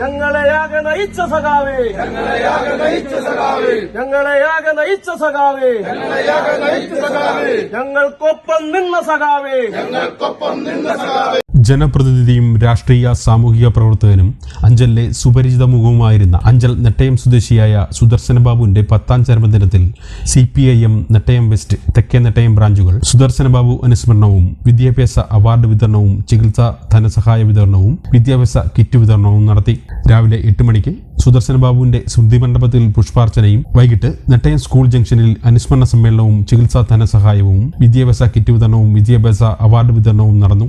ഞങ്ങളെയാകെ നയിച്ച സഖാവേ. ഞങ്ങളെയാകെ നയിച്ച സഖാവേ. ഞങ്ങളെയാകെ നയിച്ച സഖാവേ. ഞങ്ങളെയാകെ നയിച്ച സഖാവേ. ഞങ്ങൾക്കൊപ്പം നിന്ന സഖാവേ. ഞങ്ങൾക്കൊപ്പം നിന്ന സഖാവേ. ജനപ്രതിനിധിയും രാഷ്ട്രീയ സാമൂഹിക പ്രവർത്തകനും അഞ്ചലിലെ സുപരിചിത മുഖവുമായിരുന്ന അഞ്ചൽ നെട്ടയം സ്വദേശിയായ സുദർശന ബാബുവിന്റെ പത്താം ചരമദിനത്തിൽ C P I M Nettayam west തെക്കേ നെട്ടയം ബ്രാഞ്ചുകൾ സുദർശന ബാബു അനുസ്മരണവും വിദ്യാഭ്യാസ അവാർഡ് വിതരണവും ചികിത്സാ ധനസഹായ വിതരണവും വിദ്യാഭ്യാസ കിറ്റ് വിതരണവും നടത്തി. രാവിലെ എട്ട് മണിക്ക് സുദർശന ബാബുവിന്റെ സ്മൃതി മണ്ഡപത്തിൽ പുഷ്പാർച്ചനയും വൈകിട്ട് നെട്ടയം സ്കൂൾ ജംഗ്ഷനിൽ അനുസ്മരണ സമ്മേളനവും ചികിത്സാ ധനസഹായവും വിദ്യാഭ്യാസ കിറ്റ് വിതരണവും വിദ്യാഭ്യാസ അവാർഡ് വിതരണവും നടന്നു.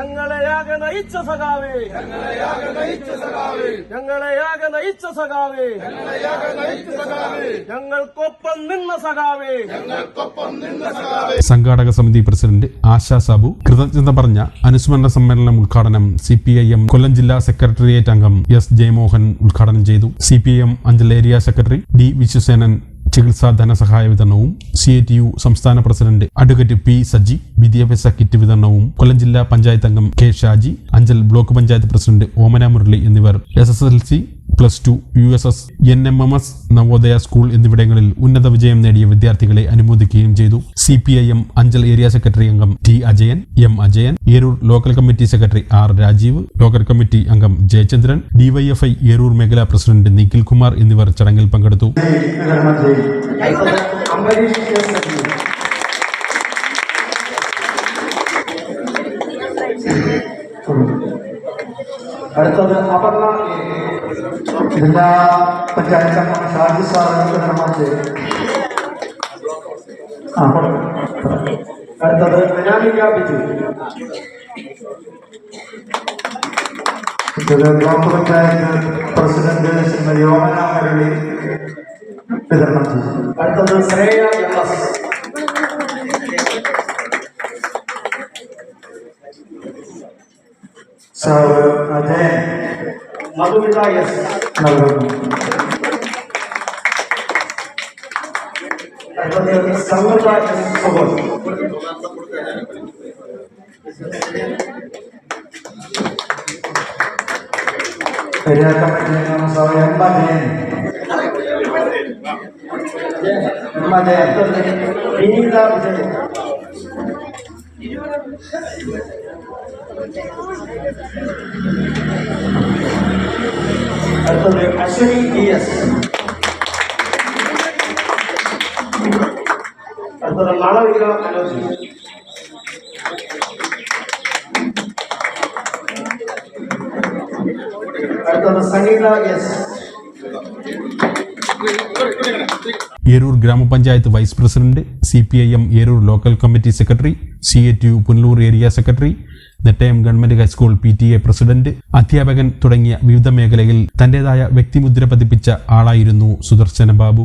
ഞങ്ങളെയാകെ നയിച്ച സഖാവേ. ഞങ്ങളെയാകെ നയിച്ച സഖാവേ. ഞങ്ങളെയാകെ നയിച്ച സഖാവേ. ഞങ്ങളെയാകെ നയിച്ച സഖാവേ. ഞങ്ങൾക്കൊപ്പം നിന്ന സഖാവേ. ഞങ്ങൾക്കൊപ്പം നിന്ന സഖാവേ. സംഘാടക സമിതി പ്രസിഡന്റ് ആശാ സാബു കൃതജ്ഞത പറഞ്ഞ അനുസ്മരണ സമ്മേളനം ഉദ്ഘാടനം C P I M Kollam ജില്ലാ സെക്രട്ടേറിയറ്റ് അംഗം എസ് ജയമോഹൻ ഉദ്ഘാടനം ചെയ്തു. C P I M Anchal area secretary D Viswasenan ചികിത്സാ ധനസഹായ വിതരണവും സി ടി യു സംസ്ഥാന പ്രസിഡന്റ് അഡ്വക്കേറ്റ് പി സജി വിദ്യാഭ്യാസ കിറ്റ് വിതരണവും കൊല്ലം ജില്ലാ പഞ്ചായത്ത് അംഗം K Shaji Anchal block panchayat president Omana Murali എന്നിവർ S S L C plus two U S S N M M S Navodaya school എന്നിവിടങ്ങളിൽ ഉന്നത വിജയം നേടിയ വിദ്യാർത്ഥികളെ അനുമോദിക്കുകയും ചെയ്തു. C P I M Anchal area secretary അംഗം T Ajayan M Ajayan Eroor local committee secretary R Rajeev local committee അംഗം Jayachandran DYFI Eroor മേഖലാ പ്രസിഡന്റ് നിഖിൽ കുമാർ എന്നിവർ ചടങ്ങിൽ പങ്കെടുത്തു. അടുത്തത് അപർണ. ജില്ലാ പഞ്ചായത്ത് അംഗം ഷാജി കൊടുക്കും. അടുത്തത് Anamika Biju. Block panchayat president Shrimati Omana Murali. വിതരണം ചെയ്തു. അടുത്തത് Shreya M sir Ajayan Madhuvitha S നൽകുന്നു അടുത്തത് സമൃദ്ധ എസ് സുബോധ് പെരിയാർ കമ്മിറ്റി അംഗം sir M Ajayan M Ajayan Vineetha Vijayan അടുത്തത് അശ്വനി ഡി എസ് അടുത്തത് മാളവിക മനോജ് അടുത്തത് സംഗീത എസ് ഏരൂർ ഗ്രാമപഞ്ചായത്ത് vice president C P I M Eroor local committee secretary C A T U Punalur area secretary Nettayam government high school P T A president അധ്യാപകൻ തുടങ്ങിയ വിവിധ മേഖലയിൽ തന്റേതായ വ്യക്തിമുദ്ര പതിപ്പിച്ച ആളായിരുന്നു സുദർശന ബാബു.